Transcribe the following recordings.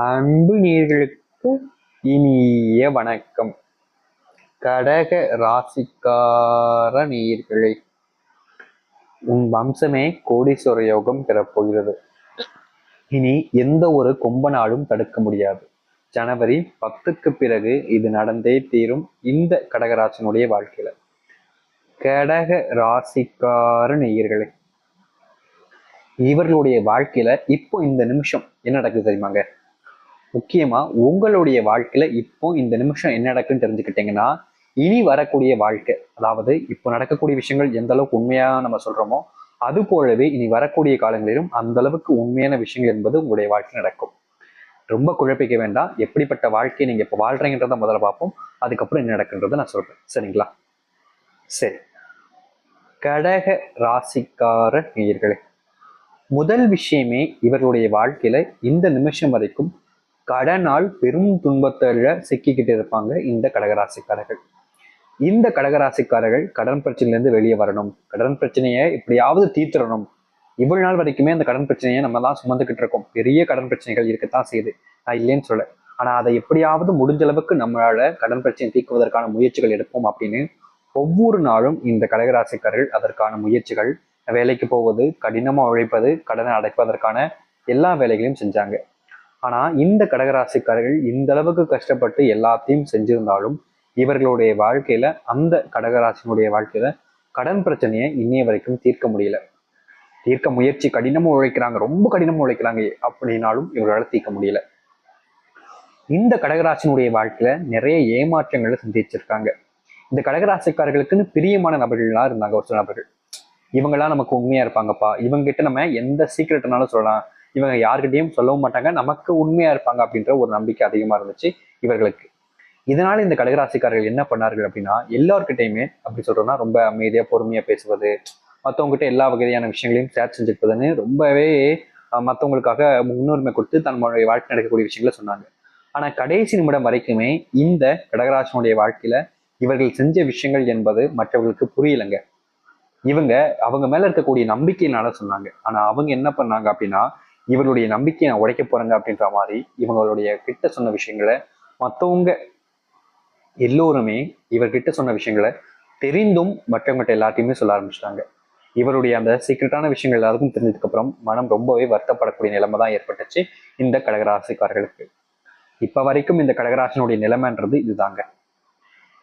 அன்பு நேர்களுக்கு இனிய வணக்கம். கடக ராசிக்கார நேயர்களே உன் வம்சமே கோடீஸ்வர யோகம் பெறப்போகிறது. இனி எந்த ஒரு கொம்பனாலும் தடுக்க முடியாது. ஜனவரி பத்துக்கு பிறகு இது நடந்தே தீரும் இந்த கடகராசனுடைய வாழ்க்கையில. கடக ராசிக்கார நேயர்களே இவர்களுடைய வாழ்க்கையில இப்போ இந்த நிமிஷம் என்ன நடக்குது தெரியுமாங்க? முக்கியமா உங்களுடைய வாழ்க்கையில இப்போ இந்த நிமிஷம் என்ன நடக்குன்னு தெரிஞ்சுக்கிட்டீங்கன்னா இனி வரக்கூடிய வாழ்க்கை அதாவது இப்போ நடக்கக்கூடிய விஷயங்கள் எந்த அளவுக்கு உண்மையாக நம்ம சொல்றோமோ அது போலவே இனி வரக்கூடிய காலங்களிலும் அந்த அளவுக்கு உண்மையான விஷயங்கள் என்பது உங்களுடைய வாழ்க்கை நடக்கும். ரொம்ப குழப்பிக்க வேண்டாம். எப்படிப்பட்ட வாழ்க்கையை நீங்க இப்போ வாழ்றீங்கன்றத முதல்ல பார்ப்போம். அதுக்கப்புறம் என்ன நடக்குன்றதை நான் சொல்றேன். சரிங்களா? சரி. கடக ராசிக்கார நேயர்களே முதல் விஷயமே இவர்களுடைய வாழ்க்கையில இந்த நிமிஷம் வரைக்கும் கடனால் பெரும் துன்பத்தில் சிக்கிக்கிட்டு இருப்பாங்க இந்த கடகராசிக்காரர்கள். இந்த கடகராசிக்காரர்கள் கடன் பிரச்சனையிலேருந்து வெளியே வரணும். கடன் பிரச்சனையை எப்படியாவது தீர்த்துடணும். இவ்வளவு நாள் வரைக்குமே அந்த கடன் பிரச்சனையை நம்ம தான் சுமந்துக்கிட்டு இருக்கோம். பெரிய கடன் பிரச்சனைகள் இருக்கத்தான் செய்யுது. நான் இல்லைன்னு சொல்ல ஆனால் அதை எப்படியாவது முடிஞ்ச அளவுக்கு நம்மளால கடன் பிரச்சனை தீர்க்குவதற்கான முயற்சிகள் எடுப்போம் அப்படின்னு ஒவ்வொரு நாளும் இந்த கடகராசிக்காரர்கள் அதற்கான முயற்சிகள் வேலைக்கு போவது கடினமாக உழைப்பது கடனை அடைப்பதற்கான எல்லா வேலைகளையும் செஞ்சாங்க. ஆனா இந்த கடகராசிக்காரர்கள் இந்த அளவுக்கு கஷ்டப்பட்டு எல்லாத்தையும் செஞ்சிருந்தாலும் இவர்களுடைய வாழ்க்கையில அந்த கடகராசினுடைய வாழ்க்கையில கடன் பிரச்சனையை இன்னைய வரைக்கும் தீர்க்க முடியல. தீர்க்க முயற்சி கடினமா உழைக்கிறாங்க ரொம்ப கடினமா உழைக்கிறாங்க அப்படின்னாலும் இவர்களால் தீர்க்க முடியல. இந்த கடகராசினுடைய வாழ்க்கையில நிறைய ஏமாற்றங்களை சந்திச்சிருக்காங்க. இந்த கடகராசிக்காரர்களுக்குன்னு பிரியமான நபர்கள்லாம் இருந்தாங்க ஒரு சில நபர்கள். இவங்கெல்லாம் நமக்கு உண்மையா இருப்பாங்கப்பா. இவங்க கிட்ட நம்ம எந்த சீக்கிரட்னாலும் சொல்லலாம். இவங்க யார்கிட்டயும் சொல்லவும் மாட்டாங்க. நமக்கு உண்மையா இருப்பாங்க அப்படின்ற ஒரு நம்பிக்கை அதிகமா இருந்துச்சு இவர்களுக்கு. இதனால இந்த கடகராசிக்காரர்கள் என்ன பண்ணார்கள் அப்படின்னா எல்லார்கிட்டையுமே அப்படி சொல்றோம்னா ரொம்ப அமைதியா பொறுமையா பேசுவது மற்றவங்ககிட்ட எல்லா வகையான விஷயங்களையும் ஷேர் செஞ்சுருப்பதுன்னு ரொம்பவே மற்றவங்களுக்காக மத்தவங்களுக்காக முன்னுரிமை கொடுத்து தன்னுடைய வாழ்க்கை நடக்கக்கூடிய விஷயங்களை சொன்னாங்க. ஆனா கடைசி நிமிடம் வரைக்குமே இந்த கடகராசனுடைய வாழ்க்கையில இவர்கள் செஞ்ச விஷயங்கள் என்பது மற்றவர்களுக்கு புரியலைங்க. இவங்க அவங்க மேல இருக்கக்கூடிய நம்பிக்கையினால சொன்னாங்க. ஆனா அவங்க என்ன பண்ணாங்க அப்படின்னா இவங்களுடைய நம்பிக்கையை நான் உடைக்க போறேங்க அப்படின்ற மாதிரி இவங்களுடைய கிட்ட சொன்ன விஷயங்களை மற்றவங்க எல்லோருமே இவர்கிட்ட சொன்ன விஷயங்களை தெரிந்தும் மற்றவங்ககிட்ட எல்லாத்தையுமே சொல்ல ஆரம்பிச்சிட்டாங்க. இவருடைய அந்த சீக்கிரட்டான விஷயங்கள் எல்லாருக்கும் தெரிஞ்சதுக்கு அப்புறம் மனம் ரொம்பவே வருத்தப்படக்கூடிய நிலைமை தான் ஏற்பட்டுச்சு இந்த கடகராசிக்காரர்களுக்கு. இப்ப வரைக்கும் இந்த கடகராசனுடைய நிலைமைன்றது இதுதாங்க.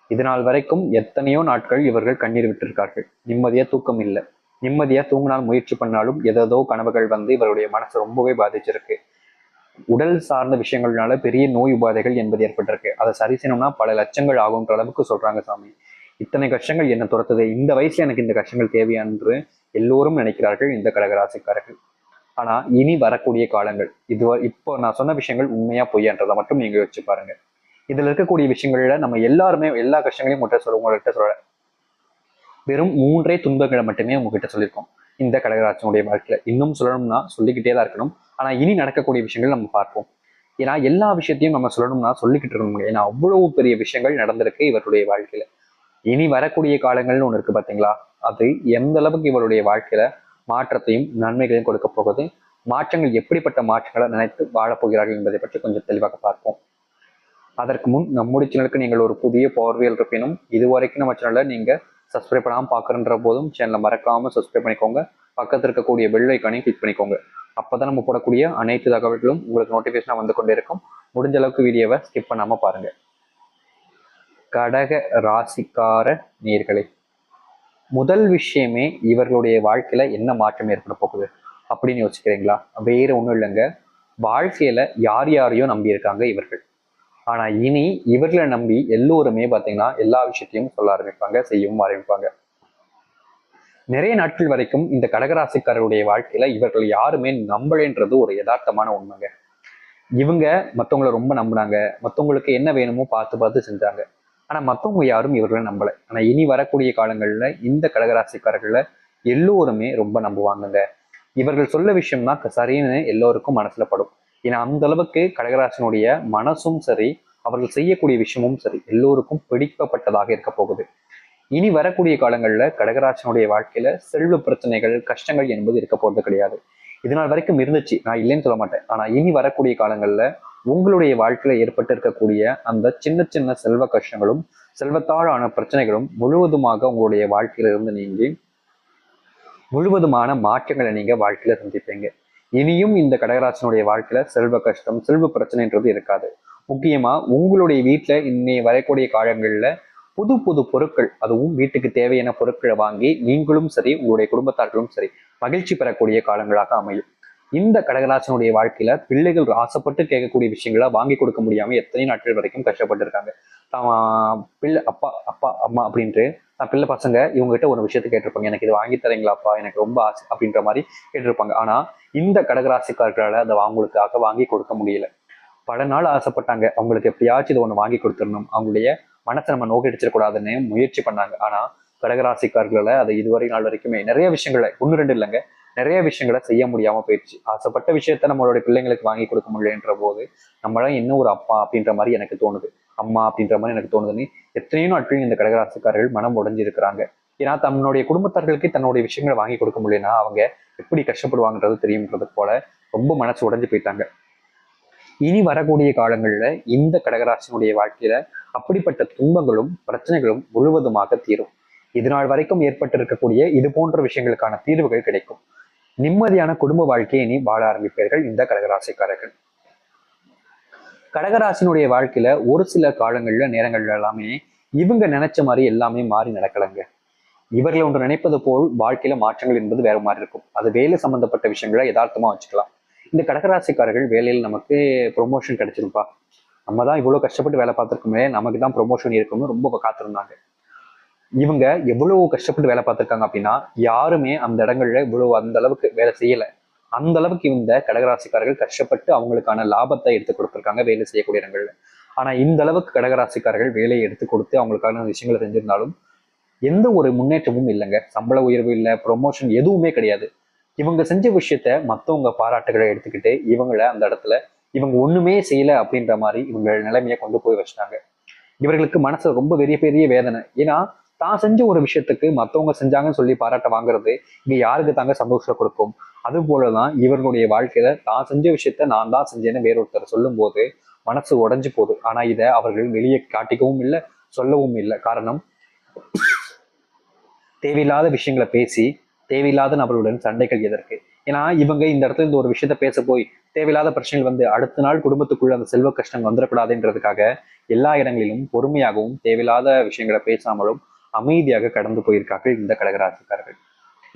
இதனால் வரைக்கும் எத்தனையோ நாட்கள் இவர்கள் கண்ணீர் விட்டிருக்கார்கள். நிம்மதியா தூக்கம் இல்லை. நிம்மதியா தூங்கினால் முயற்சி பண்ணாலும் ஏதேதோ கனவுகள் வந்து இவருடைய மனசு ரொம்பவே பாதிச்சிருக்கு. உடல் சார்ந்த விஷயங்கள்னால பெரிய நோய் உபாதைகள் என்பது ஏற்பட்டிருக்கு. அதை சரி செய்யணும்னா பல லட்சங்கள் ஆகுன்ற அளவுக்கு சொல்றாங்க சாமி. இத்தனை கஷ்டங்கள் என்ன துரத்துது. இந்த வயசுல எனக்கு இந்த கஷ்டங்கள் தேவையான்று எல்லோரும் நினைக்கிறார்கள் இந்த கடகராசிக்காரர்கள். ஆனா இனி வரக்கூடிய காலங்கள் இது இப்போ நான் சொன்ன விஷயங்கள் உண்மையா பொய்யான்றதை மட்டும் நீங்க யோசிச்சு பாருங்க. இதுல இருக்கக்கூடிய விஷயங்கள்ல நம்ம எல்லாருமே எல்லா கஷ்டங்களையும் மட்டும் சொல்ல உங்கள்கிட்ட சொல்ல வெறும் மூன்றே துன்பங்களை மட்டுமே உங்ககிட்ட சொல்லியிருக்கோம். இந்த கடகராட்சனுடைய வாழ்க்கையில இன்னும் சொல்லணும்னா சொல்லிக்கிட்டே தான் இருக்கணும். ஆனா இனி நடக்கக்கூடிய விஷயங்கள் நம்ம பார்ப்போம். ஏன்னா எல்லா விஷயத்தையும் நம்ம சொல்லணும்னா சொல்லிக்கிட்டு இருக்கணும் ஏன்னா அவ்வளவு பெரிய விஷயங்கள் நடந்திருக்கு இவருடைய வாழ்க்கையில. இனி வரக்கூடிய காலங்கள்னு ஒன்று இருக்கு பார்த்தீங்களா அது எந்த அளவுக்கு இவருடைய வாழ்க்கையில மாற்றத்தையும் நன்மைகளையும் கொடுக்க போகுது? மாற்றங்கள் எப்படிப்பட்ட மாற்றங்களை நினைத்து வாழப் போகிறார்கள் என்பதை பற்றி கொஞ்சம் தெளிவாக பார்ப்போம். அதற்கு முன் நம்முடைய சேனலுக்கு நீங்கள் ஒரு புதிய போர்வியல் இருப்பினும் இதுவரைக்கும் நம்ம சேனலை நீங்க சப்ஸ்கிரைப் பண்ணாமல் பார்க்குறன்ற போதும் சேனலை மறக்காமல் சப்ஸ்கிரைப் பண்ணிக்கோங்க. பக்கத்தில் இருக்கக்கூடிய பெல் ஐக்கானையும் கிளிக் பண்ணிக்கோங்க. அப்பதான் நம்ம போடக்கூடிய அனைத்து தகவல்களும் உங்களுக்கு நோட்டிஃபிகேஷனாக வந்து கொண்டே இருக்கும். முடிஞ்ச அளவுக்கு வீடியோவை ஸ்கிப் பண்ணாமல் பாருங்க. கடக ராசிக்கார நேர்களை முதல் விஷயமே இவர்களுடைய வாழ்க்கையில என்ன மாற்றம் ஏற்பட போகுது அப்படின்னு யோசிக்கிறீங்களா? வேற ஒன்றும் இல்லைங்க. வாழ்க்கையில யார் யாரையும் நம்பியிருக்காங்க இவர்கள். ஆனா இனி இவர்களை நம்பி எல்லோருமே பாத்தீங்கன்னா எல்லா விஷயத்தையும் சொல்ல ஆரம்பிப்பாங்க செய்யவும் ஆரம்பிப்பாங்க. நிறைய நாட்கள் வரைக்கும் இந்த கடகராசிக்காரருடைய வாழ்க்கையில இவர்கள் யாருமே நம்பலைன்றது ஒரு யதார்த்தமான உண்மைங்க. இவங்க மத்தவங்களை ரொம்ப நம்பினாங்க மத்தவங்களுக்கு என்ன வேணுமோ பார்த்து பார்த்து செஞ்சாங்க. ஆனா மத்தவங்க யாரும் இவர்களை நம்பலை. ஆனா இனி வரக்கூடிய காலங்கள்ல இந்த கடகராசிக்காரர்களை எல்லோருமே ரொம்ப நம்புவாங்கங்க. இவர்கள் சொல்ல விஷயம்னா சரின்னு எல்லோருக்கும் மனசுல படும். ஏன்னா அந்த அளவுக்கு கடகராசனுடைய மனசும் சரி அவர்கள் செய்யக்கூடிய விஷயமும் சரி எல்லோருக்கும் பிடிக்கப்பட்டதாக இருக்க போகுது. இனி வரக்கூடிய காலங்கள்ல கடகராசனுடைய வாழ்க்கையில செல்வ பிரச்சனைகள் கஷ்டங்கள் என்பது இருக்க போறது கிடையாது. இது நாள் வரைக்கும் இருந்துச்சு. நான் இல்லைன்னு சொல்ல மாட்டேன். ஆனா இனி வரக்கூடிய காலங்கள்ல உங்களுடைய வாழ்க்கையில ஏற்பட்டு இருக்கக்கூடிய அந்த சின்ன சின்ன செல்வ கஷ்டங்களும் செல்வத்தாழான பிரச்சனைகளும் முழுவதுமாக உங்களுடைய வாழ்க்கையில இருந்து நீங்கி முழுவதுமான மாற்றங்களை நீங்க வாழ்க்கையில சந்திப்பீங்க. இனியும் இந்த கடகராசனுடைய வாழ்க்கையில செல்வ கஷ்டம் செல்வ பிரச்சனைன்றது இருக்காது. முக்கியமா உங்களுடைய வீட்டுல இன்னைய வரக்கூடிய காலங்கள்ல புது புது பொருட்கள் அதுவும் வீட்டுக்கு தேவையான பொருட்களை வாங்கி நீங்களும் சரி உங்களுடைய குடும்பத்தார்களும் சரி மகிழ்ச்சி பெறக்கூடிய காலங்களாக அமையும். இந்த கடகராசனுடைய வாழ்க்கையில பிள்ளைகள் ஆசைப்பட்டு கேட்கக்கூடிய விஷயங்களை வாங்கி கொடுக்க முடியாம எத்தனை நாட்கள் வரைக்கும் கஷ்டப்பட்டு இருக்காங்க தான் பிள்ளை அப்பா அப்பா அம்மா அப்படின்ட்டு நான் பிள்ளை பசங்க இவங்க கிட்ட ஒரு விஷயத்த கேட்டிருப்பாங்க. எனக்கு இது வாங்கி தரீங்களாப்பா? எனக்கு ரொம்ப ஆசை அப்படின்ற மாதிரி கேட்டிருப்பாங்க. ஆனா இந்த கடகராசிக்காரர்களால அதை அவங்களுக்காக வாங்கி கொடுக்க முடியல. பல நாள் ஆசைப்பட்டாங்க. அவங்களுக்கு எப்படியாச்சும் இதை ஒன்று வாங்கி கொடுத்துடணும். அவங்களுடைய மனசை நம்ம நோக்கடிச்சிடக்கூடாதுன்னு முயற்சி பண்ணாங்க. ஆனா கடகராசிக்காரர்களால அதை இதுவரை நாள் வரைக்குமே நிறைய விஷயங்களை ஒன்று ரெண்டு இல்லைங்க. நிறைய விஷயங்களை செய்ய முடியாம போயிடுச்சு. ஆசைப்பட்ட விஷயத்த நம்மளுடைய பிள்ளைங்களுக்கு வாங்கி கொடுக்க முடியலன்ற போது நம்மளாம் இன்னும் ஒரு அப்பா அப்படின்ற மாதிரி எனக்கு தோணுது. அம்மா அப்படின்ற மாதிரி எனக்கு தோணுதுன்னு எத்தனையோ நாட்கள் இந்த கடகராசிக்காரர்கள் மனம் உடைஞ்சிருக்கிறாங்க. ஏன்னா தன்னுடைய குடும்பத்தார்களுக்கு தன்னுடைய விஷயங்களை வாங்கி கொடுக்க முடியலன்னா அவங்க எப்படி கஷ்டப்படுவாங்கன்றது தெரியுன்றது போல ரொம்ப மனசு உடைஞ்சு போயிட்டாங்க. இனி வரக்கூடிய காலங்களில் இந்த கடகராசினுடைய வாழ்க்கையில அப்படிப்பட்ட துன்பங்களும் பிரச்சனைகளும் முழுவதுமாக தீரும். இது நாள் வரைக்கும் ஏற்பட்டிருக்கக்கூடிய இது போன்ற விஷயங்களுக்கான தீர்வுகள் கிடைக்கும். நிம்மதியான குடும்ப வாழ்க்கையை நீ வாழ ஆரம்பிப்பீர்கள் இந்த கடகராசிக்காரர்கள். கடகராசினுடைய வாழ்க்கையில ஒரு சில காலங்கள்ல நேரங்கள்ல எல்லாமே இவங்க நினைச்ச மாதிரி எல்லாமே மாறி நடக்கலங்க. இவர்கள் ஒன்று நினைப்பது போல் வாழ்க்கையில மாற்றங்கள் என்பது வேற மாதிரி இருக்கும். அது வேலை சம்பந்தப்பட்ட விஷயங்களை யதார்த்தமா வச்சுக்கலாம். இந்த கடகராசிக்காரர்கள் வேலையில் நமக்கு ப்ரொமோஷன் கிடைச்சிருப்பா நம்ம தான் இவ்வளோ கஷ்டப்பட்டு வேலை பார்த்துருக்கோமே நமக்கு தான் ப்ரொமோஷன் இருக்கும்னு ரொம்ப காத்திருந்தாங்க. இவங்க எவ்வளவு கஷ்டப்பட்டு வேலை பார்த்துருக்காங்க அப்படின்னா யாருமே அந்த இடங்கள்ல இவ்வளவு அந்த அளவுக்கு வேலை செய்யல. அந்த அளவுக்கு இந்த கடகராசிக்காரர்கள் கஷ்டப்பட்டு அவங்களுக்கான லாபத்தை எடுத்து கொடுத்துருக்காங்க வேலை செய்யக்கூடிய இடங்கள்ல. ஆனா இந்த அளவுக்கு கடகராசிக்காரர்கள் வேலையை எடுத்து கொடுத்து அவங்களுக்கான விஷயங்களை செஞ்சிருந்தாலும் எந்த ஒரு முன்னேற்றமும் இல்லைங்க. சம்பள உயர்வு இல்லை ப்ரொமோஷன் எதுவுமே கிடையாது. இவங்க செஞ்ச விஷயத்த மற்றவங்க பாராட்டுகளை எடுத்துக்கிட்டு இவங்கள அந்த இடத்துல இவங்க ஒண்ணுமே செய்யல அப்படின்ற மாதிரி இவங்க நிலைமையை கொண்டு போய் வச்சிட்டாங்க. இவர்களுக்கு மனசுல ரொம்ப பெரிய பெரிய வேதனை. ஏன்னா தான் செஞ்ச ஒரு விஷயத்துக்கு மற்றவங்க செஞ்சாங்கன்னு சொல்லி பாராட்ட வாங்குறது இங்க யாருக்கு தாங்க சந்தோஷம் கொடுக்கும்? அது போலதான் இவர்களுடைய வாழ்க்கையில தான் செஞ்ச விஷயத்த நான் தான் செஞ்சேன்னு வேறொருத்தர் சொல்லும் போது மனசு உடைஞ்சு போகுது. ஆனா இதை அவர்கள் வெளியே காட்டிக்கவும் இல்லை சொல்லவும் இல்லை. காரணம் தேவையில்லாத விஷயங்களை பேசி தேவையில்லாத நபர்களுடன் சண்டைகள் எதற்கு? ஏன்னா இவங்க இந்த இடத்துல இந்த ஒரு விஷயத்த பேச போய் தேவையில்லாத பிரச்சனைகள் வந்து அடுத்த நாள் குடும்பத்துக்குள்ள அந்த செல்வ கஷ்டம் வந்துடக்கூடாதுன்றதுக்காக எல்லா இடங்களிலும் பொறுமையாகவும் தேவையில்லாத விஷயங்களை பேசாமலும் அமைதியாக கடந்து போயிருக்கார்கள் இந்த கடகராசிக்காரர்கள்.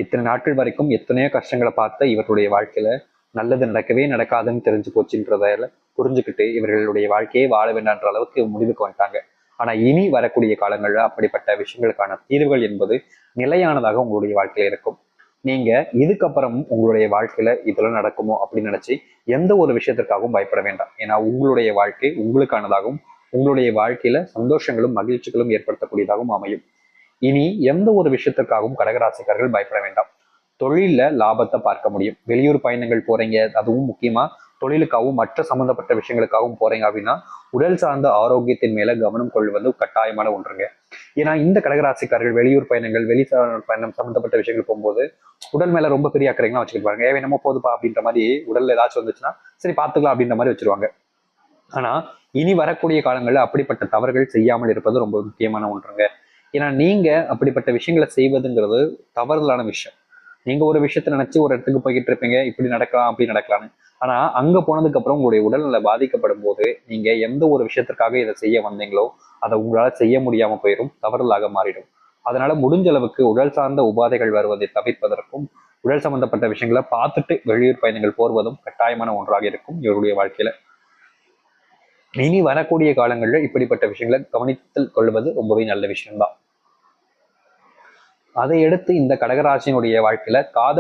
இத்தனை நாட்கள் வரைக்கும் எத்தனையோ கஷ்டங்களை பார்த்த இவர்களுடைய வாழ்க்கையில நல்லது நடக்கவே நடக்காதுன்னு தெரிஞ்சு போச்சுன்றதால புரிஞ்சுக்கிட்டு இவர்களுடைய வாழ்க்கையே வாழ வேண்டான்ற அளவுக்கு முடிவுக்கு வந்துட்டாங்க. ஆனா இனி வரக்கூடிய காலங்கள்ல அப்படிப்பட்ட விஷயங்களுக்கான தீர்வுகள் என்பது நிலையானதாக உங்களுடைய வாழ்க்கையில இருக்கும். நீங்க இதுக்கப்புறம் உங்களுடைய வாழ்க்கையில இதெல்லாம் நடக்குமோ அப்படின்னு நினைச்சு எந்த ஒரு விஷயத்திற்காகவும் பயப்பட வேண்டாம். ஏன்னா உங்களுடைய வாழ்க்கை உங்களுக்கானதாகவும் உங்களுடைய வாழ்க்கையில சந்தோஷங்களும் மகிழ்ச்சிகளும் ஏற்படுத்தக்கூடியதாகவும் அமையும். இனி எந்த ஒரு விஷயத்திற்காகவும் கடகராசிக்காரர்கள் பயப்பட வேண்டாம். தொழிலில் லாபத்தை பார்க்க முடியும். வெளியூர் பயணங்கள் போறீங்க அதுவும் முக்கியமா. தொழிலுக்காகவும் மற்ற சம்பந்தப்பட்ட விஷயங்களுக்காகவும் போறீங்க அப்படின்னா உடல் சார்ந்த ஆரோக்கியத்தின் மேல கவனம் கொள்வது கட்டாயமான ஒன்றுங்க. ஏன்னா இந்த கடகராசிக்காரர்கள் வெளியூர் பயணங்கள் வெளி பயணம் சம்பந்தப்பட்ட விஷயங்கள் போகும்போது உடல் மேல ரொம்ப பெரிய அக்கறைங்களாம் வச்சுக்கிட்டு பாருங்க. ஏன் என்னமோ போதுப்பா அப்படின்ற மாதிரி உடல்ல ஏதாச்சும் வந்துச்சுன்னா சரி பாத்துக்கலாம் அப்படின்ற மாதிரி வச்சிருவாங்க. ஆனா இனி வரக்கூடிய காலங்களில் அப்படிப்பட்ட தவறுகள் செய்யாமல் இருப்பது ரொம்ப முக்கியமான ஒன்றுங்க. ஏன்னா நீங்க அப்படிப்பட்ட விஷயங்களை செய்வதுங்கிறது தவறுதலான விஷயம். நீங்க ஒரு விஷயத்த நினைச்சு ஒரு இடத்துக்கு போய்கிட்டு இருப்பீங்க இப்படி நடக்கலாம் அப்படி நடக்கலாம்னு. ஆனா அங்க போனதுக்கு அப்புறம் உங்களுடைய உடல்நிலை பாதிக்கப்படும் போது நீங்க எந்த ஒரு விஷயத்திற்காக இதை செய்ய வந்தீங்களோ அதை உங்களால் செய்ய முடியாமல் போயிடும் தவறுதலாக மாறிடும். அதனால முடிஞ்ச அளவுக்கு உடல் சார்ந்த உபாதைகள் வருவதை தவிர்ப்பதற்கும் உடல் சம்பந்தப்பட்ட விஷயங்களை பார்த்துட்டு வெளியூர் பயணங்கள் போர்வதும் கட்டாயமான ஒன்றாக இருக்கும் இவருடைய வாழ்க்கையில. இனி வரக்கூடிய காலங்களில் இப்படிப்பட்ட விஷயங்களை கவனித்தல் கொள்வது ரொம்பவே நல்ல விஷயம்தான். அதையடுத்து இந்த கடகராசினுடைய வாழ்க்கையில காதல்